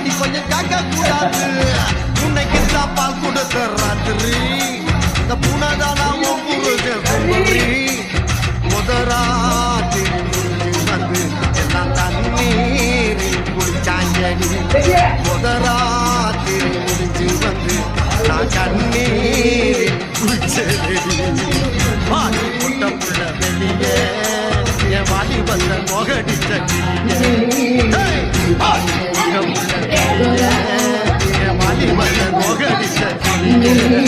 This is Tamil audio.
நீ கொஞ்சம் கேட்க கூடாது உன்னைக்கு தான் பால் கொடுத்த ராத்திரி. இந்த புனதானா உன் புருஷன் வந்து எல்லாம் தண்ணீரில் குளிச்சாங்கடி முதராத்திரி முடிஞ்சு வந்து நான் கண்ணீரில் குளிச்சடி வாடி முட்டை புள்ள வெளியே என் வாலி வந்த மொகடிச்ச வாடி புள்ள you.